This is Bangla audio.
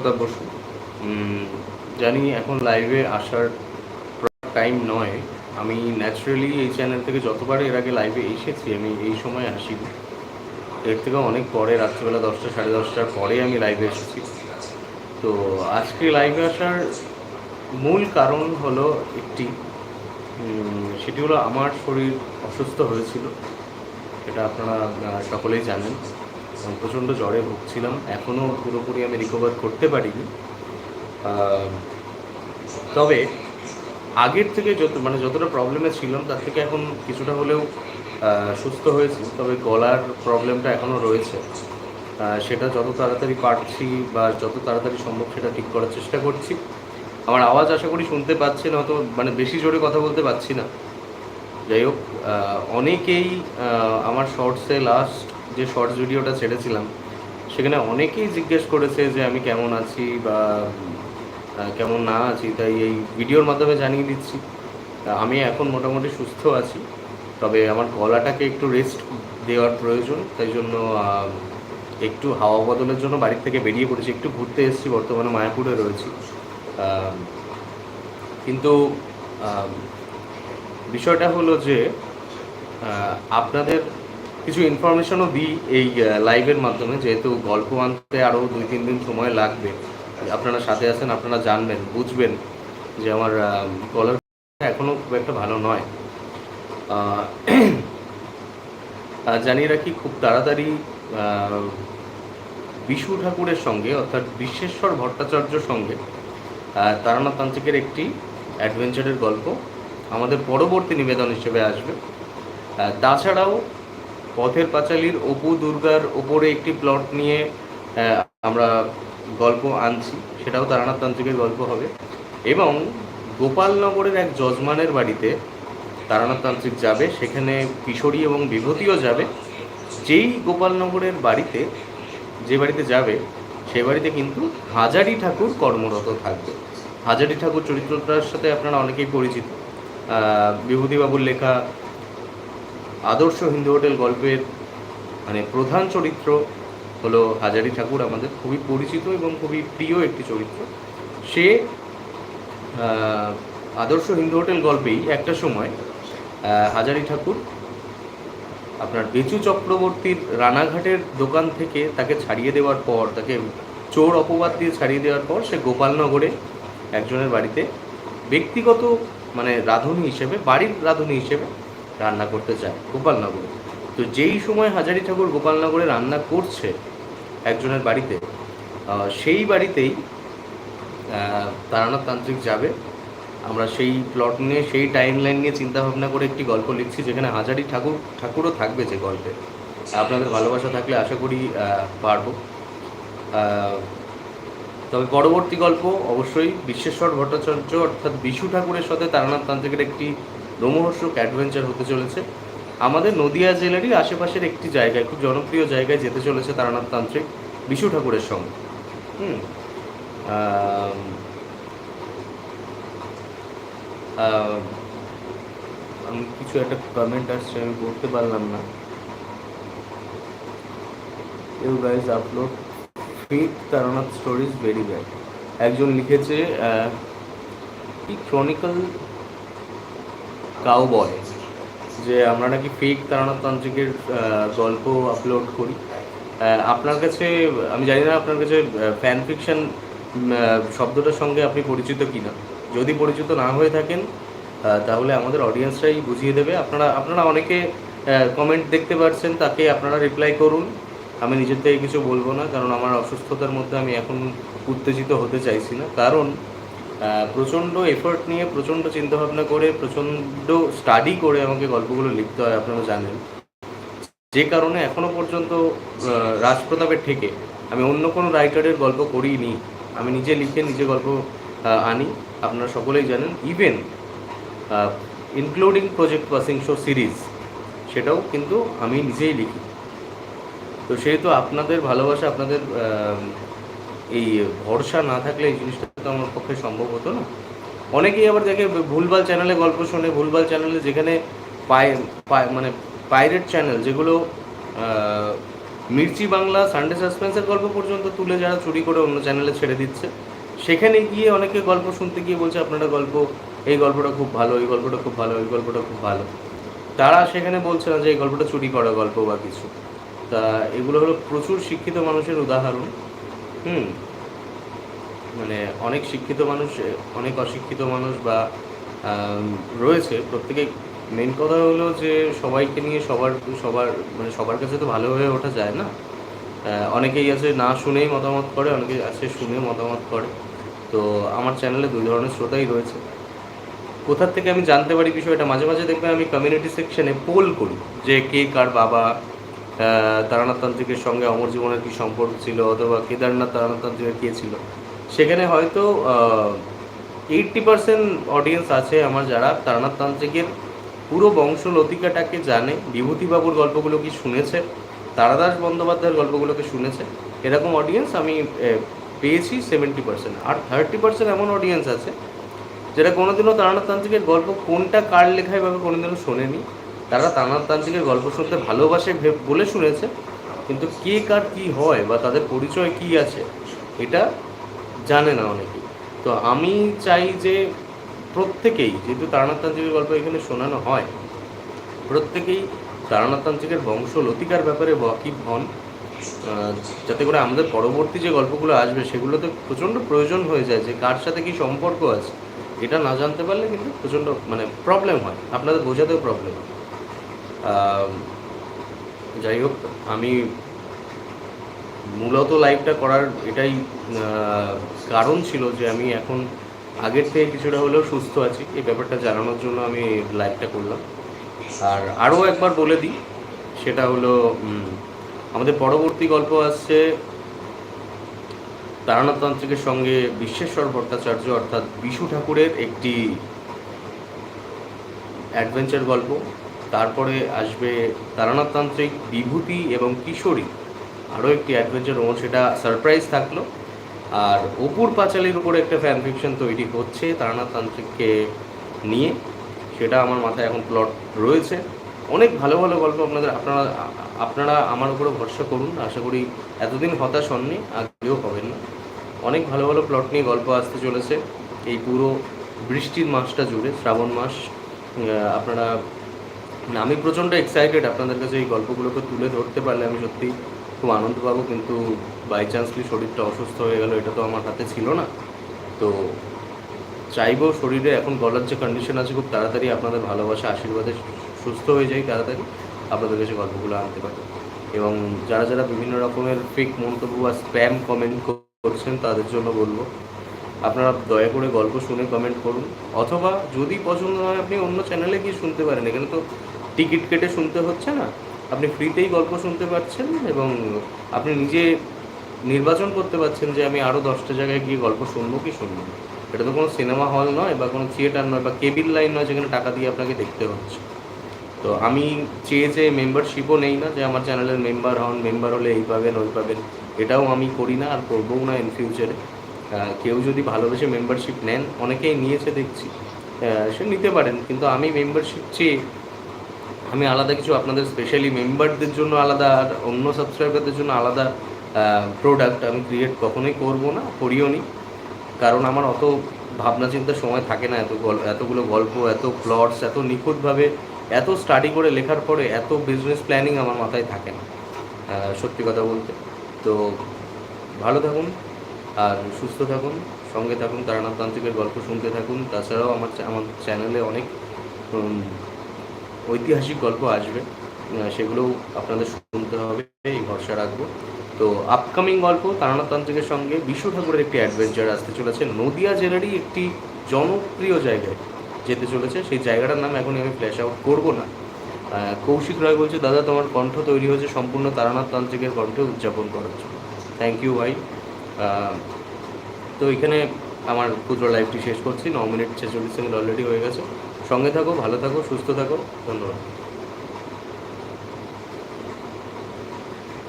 প্রতাপ বসু। জানি এখন লাইভে আসার টাইম নয়। আমি ন্যাচারালি এই চ্যানেল থেকে যতবার এর আগে লাইভে এসেছি, আমি এই সময় আসি। এর থেকে অনেক পরে, রাত্রিবেলা দশটা, সাড়ে দশটার পরে আমি লাইভে এসেছি। তো আজকে লাইভে আসার মূল কারণ হলো একটি সেটি হলো আমার শরীর অসুস্থ হয়েছিল। সেটা আপনারা সকলেই জানেন। প্রচণ্ড জ্বরে ভুগছিলাম। এখনও পুরোপুরি আমি রিকভার করতে পারিনি। তবে আগের থেকে যত মানে যতটা প্রবলেমে ছিলাম, তার থেকে এখন কিছুটা হলেও সুস্থ হয়েছি। তবে গলার প্রবলেমটা এখনও রয়েছে। সেটা যত তাড়াতাড়ি পারছি বা যত তাড়াতাড়ি সম্ভব সেটা ঠিক করার চেষ্টা করছি। আমার আওয়াজ আশা করি শুনতে পাচ্ছেন অত মানে বেশি জোরে কথা বলতে পারছি না। যাই হোক অনেকেই আমার শর্টসে লাস্ট যে শর্টস ভিডিওটা ছেড়েছিলাম, সেখানে অনেকেই জিজ্ঞেস করেছে যে আমি কেমন আছি বা কেমন না আছি, তাই এই ভিডিওর মাধ্যমে জানিয়ে দিচ্ছি। আমি এখন মোটামুটি সুস্থ আছি, তবে আমার গলাটাকে একটু রেস্ট দেওয়ার প্রয়োজন, তাই জন্য একটু হাওয়া বদলের জন্য বাড়ির থেকে বেরিয়ে পড়েছি, একটু ঘুরতে এসেছি, বর্তমানে মায়াপুরে রয়েছি। কিন্তু বিষয়টা হলো যে আপনাদের কিছু ইনফরমেশনও দিই এই লাইভের মাধ্যমে, যেহেতু গল্প আনতে আরও দুই, তিন দিন সময় লাগবে। আপনারা সাথে আছেন, আপনারা জানবেন, বুঝবেন যে আমার গলার এখনও খুব একটা ভালো নয়। জানিয়ে রাখি, খুব তাড়াতাড়ি বিশু ঠাকুরের সঙ্গে, অর্থাৎ বিশ্বেশ্বর ভট্টাচার্যর সঙ্গে তারানাথ তান্ত্রিকের একটি অ্যাডভেঞ্চারের গল্প আমাদের পরবর্তী নিবেদন হিসেবে আসবে। তাছাড়াও পথের পাঁচালীর অপু দুর্গার ওপরে একটি প্লট নিয়ে আমরা গল্প আনছি। সেটাও তারানাথ তান্ত্রিকের গল্প হবে। এবং গোপালনগরের এক যজমানের বাড়িতে তারানাথ তান্ত্রিক যাবে। সেখানে কিশোরী এবং বিভূতিও যাবে। যেই গোপালনগরের বাড়িতে, যে বাড়িতে যাবে সেই বাড়িতে কিন্তু হাজারি ঠাকুর কর্মরত থাকবে। হাজারি ঠাকুর চরিত্রটার সাথে আপনারা অনেকেই পরিচিত। বিভূতিবাবুর লেখা আদর্শ হিন্দু হোটেল গল্পের মানে প্রধান চরিত্র হলো হাজারি ঠাকুর আমাদের। খুবই পরিচিত এবং খুবই প্রিয় একটি চরিত্র। সে আদর্শ হিন্দু হোটেল গল্পেই একটা সময় হাজারি ঠাকুর আপনার বেচু চক্রবর্তীর রানাঘাটের দোকান থেকে তাকে ছাড়িয়ে দেওয়ার পর, তাকে চোর অপবাদ দিয়ে ছাড়িয়ে দেওয়ার পর সে গোপালনগরে একজনের বাড়িতে ব্যক্তিগত মানে রাঁধুনি হিসেবে, বাড়ির রাঁধুনি হিসেবে রান্না করতে চায়, গোপালনগরে। তো যেই সময় হাজারি ঠাকুর গোপালনগরে রান্না করছে একজনের বাড়িতে সেই বাড়িতেই তারানাথ তান্ত্রিক যাবে। আমরা সেই প্লট নিয়ে, সেই টাইম লাইন নিয়ে চিন্তাভাবনা করে একটি গল্প লিখছি, যেখানে হাজারি ঠাকুর, ঠাকুরও থাকবে যে গল্পে। আপনাদের ভালোবাসা থাকলে আশা করি পারব। তবে পরবর্তী গল্প অবশ্যই বিশ্বেশ্বর ভট্টাচার্য অর্থাৎ বিশু ঠাকুরের সাথে তারানাথ তান্ত্রিকের একটি রোমহর্ষক অ্যাডভেঞ্চার হতে চলেছে। আমাদের নদিয়া জেলারই আশেপাশের একটি জায়গায়, খুব জনপ্রিয় জায়গায় যেতে চলেছে তারানাথ তান্ত্রিক বিশু ঠাকুরের সঙ্গে। হুম। আমি কিছু একটা কমেন্ট আসছে, আমি পড়তে পারলাম না। You guys upload fake Taranath stories very bad একজন লিখেছে ক্রনিকল কাউ বয় যে আমরা নাকি ফেক তারনাথ তান্ত্রিকের আহ, গল্প আপলোড করি। আপনার কাছে আমি জানি না আপনার কাছে ফ্যান ফিকশন শব্দটার সঙ্গে আপনি পরিচিত কি না যদি পরিচিত না হয়ে থাকেন তাহলে আমাদের অডিয়েন্সরাই বুঝিয়ে দেবে। আপনারা আপনারা অনেকে কমেন্ট দেখতে পাচ্ছেন তাকে আপনারা রিপ্লাই করুন। আমি নিজের থেকে কিছু বলব না কারণ আমার অসুস্থতার মধ্যে আমি এখন উত্তেজিত হতে চাইছি না। কারণ প্রচণ্ড এফোর্ট নিয়ে, প্রচণ্ড চিন্তাভাবনা করে, প্রচণ্ড স্টাডি করে আমাকে গল্পগুলো লিখতে হয়, আপনারা জানেন। যে কারণে এখনও পর্যন্ত রাজপ্রতাপের থেকে আমি অন্য কোনো রাইটারের গল্প করিনি। আমি নিজে লিখে নিজে গল্প আনি, আপনারা সকলেই জানেন। Even including project passing show series সেটাও কিন্তু আমি নিজেই লিখি। তো সেহেতু আপনাদের ভালোবাসা, আপনাদের এই ভরসা না থাকলে এই জিনিসটা তো আমার পক্ষে সম্ভব হতো না। অনেকেই আবার দেখে ভুলভাল চ্যানেলে গল্প শোনে, ভুলভাল চ্যানেলে যেখানে পায় মানে পাইরেট চ্যানেল যেগুলো মির্চি বাংলা সানডে সাসপেন্সের গল্প পর্যন্ত তুলে যারা চুরি করে অন্য চ্যানেলে ছেড়ে দিচ্ছে, সেখানে গিয়ে অনেকে গল্প শুনতে গিয়ে বলছে, আপনারা গল্প, এই গল্পটা খুব ভালো, এই গল্পটা খুব ভালো, এই গল্পটা খুব ভালো। তারা সেখানে বলছে না যে, এই গল্পটা চুরি করা গল্প বা কিছু। তা এগুলো হলো প্রচুর শিক্ষিত মানুষের উদাহরণ। হুম। মানে অনেক শিক্ষিত মানুষ, অনেক অশিক্ষিত মানুষ বা রয়েছে। প্রত্যেকে মেন কথা হলো যে সবাইকে নিয়ে সবার সবার মানে সবার কাছে তো ভালো হয়ে ওঠা যায় না। অনেকেই আছে না শুনেই মতামত করে অনেকেই আছে শুনে মতামত করে। তো আমার চ্যানেলে দুই ধরনের শ্রোতাই রয়েছে। কোথার থেকে আমি জানতে পারি বিষয়টা? মাঝে মাঝে দেখবে আমি কমিউনিটি সেকশনে পোল করি যে কে কার বাবা তারানাথ তান্ত্রিকের সঙ্গে অমর জীবনের কী সম্পর্ক ছিল অথবা কেদারনাথ তারানাথ তান্ত্রিকের কে ছিল? সেখানে হয়তো এইটটি পার্সেন্ট অডিয়েন্স আছে আমার যারা তারানাথ তান্ত্রিকের পুরো বংশ লতিকাটাকে জানে। বিভূতিবাবুর গল্পগুলো কি শুনেছে? তারাদাস বন্দ্যোপাধ্যায়ের গল্পগুলোকে শুনেছে? এরকম অডিয়েন্স আমি পেয়েছি সেভেন্টি পার্সেন্ট আর থার্টি পার্সেন্ট এমন অডিয়েন্স আছে, যেটা কোনোদিনও তারানাথ তান্ত্রিকের গল্প কোনটা কার লেখা এভাবে কোনোদিনও শোনেনি। তারা তারানাথ তান্ত্রিকের গল্প শুনতে ভালোবাসে বলে শুনেছে, কিন্তু কে কার কি হয় বা তাদের পরিচয় কি আছে, এটা জানে না অনেকেই তো আমি চাই যে প্রত্যেকেই, যেহেতু তারানাথ তান্ত্রিকের গল্প এখানে শোনানো হয়, প্রত্যেকেই তারানাথ তান্ত্রিকের বংশ লতিকার ব্যাপারে ওয়াকিব হন যাতে করে আমাদের পরবর্তী যে গল্পগুলো আসবে সেগুলোতে প্রচণ্ড প্রয়োজন হয়ে যায় যে কার সাথে কি সম্পর্ক আছে, এটা না জানতে পারলে কিন্তু প্রচণ্ড মানে প্রবলেম হয়। আপনাদের বোঝাতেও প্রবলেম হয়। যাই হোক, আমি মূলত লাইভটা করার এটাই কারণ ছিল যে আমি এখন আগের থেকে কিছুটা হলেও সুস্থ আছি। এই ব্যাপারটা জানানোর জন্য আমি লাইভটা করলাম। আর আরও একবার বলে দিই, সেটা হলো আমাদের পরবর্তী গল্প আসছে তারানাথ তান্ত্রিকের সঙ্গে বিশ্বেশ্বর ভট্টাচার্য, অর্থাৎ বিশু ঠাকুরের একটি অ্যাডভেঞ্চার গল্প। তারপরে আসবে তারানাথ তান্ত্রিক বিভূতি এবং কিশোরী। আরও একটি অ্যাডভেঞ্চার রোমান সেটা সারপ্রাইজ থাকল। আর অপুর পাঁচালির উপরে একটা ফ্যান ফিকশন তৈরি হচ্ছে তারানাথ তান্ত্রিককে নিয়ে। সেটা আমার মাথায় এখন প্লট রয়েছে। অনেক ভালো ভালো গল্প আপনাদের, আপনারা আপনারা আমার উপরে ভরসা করুন। আশা করি এতদিন হতাশ হননি আগেও হবেন না। অনেক ভালো ভালো প্লট নিয়ে গল্প আসতে চলেছে। এই পুরো বৃষ্টির মাসটা জুড়ে, শ্রাবণ মাস আপনারা আমি প্রচণ্ড এক্সাইটেড আপনাদের কাছে এই গল্পগুলোকে তুলে ধরতে পারলে আমি সত্যি খুব আনন্দ পাবো, কিন্তু বাই চান্সলি শরীরটা অসুস্থ হয়ে গেল এটা তো আমার হাতে ছিল না। তো চাইব শরীরে এখন গলার যে কন্ডিশন আছে খুব তাড়াতাড়ি আপনাদের ভালোবাসা, আশীর্বাদে সুস্থ হয়ে যাই তাড়াতাড়ি, আপনাদের কাছে গল্পগুলো আনতে পারি এবং যারা যারা বিভিন্ন রকমের ফেক মন্তব্য বা স্প্যাম কমেন্ট করছেন তাদের জন্য বলব, আপনারা দয়া করে গল্প শুনে কমেন্ট করুন। অথবা যদি পছন্দ হয়, আপনি অন্য চ্যানেলে গিয়ে শুনতে পারেন। এখানে তো টিকিট কেটে শুনতে হচ্ছে না? আপনি ফ্রিতেই গল্প শুনতে পাচ্ছেন এবং আপনি নিজে নির্বাচন করতে পারছেন যে আমি আরও দশটা জায়গায় গিয়ে গল্প শুনব কি শুনব এটা তো কোনো সিনেমা হল নয় বা কোনো থিয়েটার নয় বা কেবিল লাইন নয় যেখানে টাকা দিয়ে আপনাকে দেখতে হচ্ছে। তো আমি চেয়ে চেয়ে মেম্বারশিপও নেই না, যে আমার চ্যানেলের মেম্বার হন, মেম্বার হলে এই পাবেন, ওই পাবেন, এটাও আমি করি না আর করবও না ইন ফিউচারে কেউ যদি ভালোবেসে মেম্বারশিপ নেন, অনেকেই নিয়েছে দেখছি। সে নিতে পারেন, কিন্তু আমি মেম্বারশিপ চেয়ে আমি আলাদা কিছু আপনাদের স্পেশালি মেম্বারদের জন্য আলাদা আর অন্য সাবস্ক্রাইবারদের জন্য আলাদা প্রোডাক্ট আমি ক্রিয়েট কখনোই করব না, করিও নি। কারণ আমার অত ভাবনা চিন্তার সময় থাকে না এত গল্প এতগুলো গল্প, এত প্লটস এত নিখুঁতভাবে, এত স্টাডি করে লেখার পরে এত বিজনেস প্ল্যানিং আমার মাথায় থাকে না সত্যি কথা বলতে। তো ভালো থাকুন, আর সুস্থ থাকুন, সঙ্গে থাকুন, তারানাথ তান্ত্রিকের গল্প শুনতে থাকুন। তাছাড়াও আমার আমার চ্যানেলে অনেক ঐতিহাসিক গল্প আসবে। আহ, সেগুলোও আপনাদের শুনতে হবে এই ভরসা রাখব। তো আপকামিং গল্প তারানাথ তান্ত্রিকের সঙ্গে বিশ্ব ঠাকুরের একটি অ্যাডভেঞ্চার আসতে চলেছে। নদিয়া জেলারই একটি জনপ্রিয় জায়গায় যেতে চলেছে। সেই জায়গাটার নাম এখন আমি ফ্ল্যাশ আউট করব না। কৌশিক রায় বলছে দাদা তোমার কণ্ঠ তৈরি হয়েছে সম্পূর্ণ তারানাথ তান্ত্রিকের কণ্ঠে উদযাপন করার জন্য। থ্যাংক ইউ ভাই তো এখানে আমার পুজোর লাইভটি শেষ করছি। ন মিনিট ছেচল্লিশ সেকেন্ড অলরেডি হয়ে গেছে। সঙ্গে থাকো ভালো থাকো সুস্থ থাকো। ধন্যবাদ।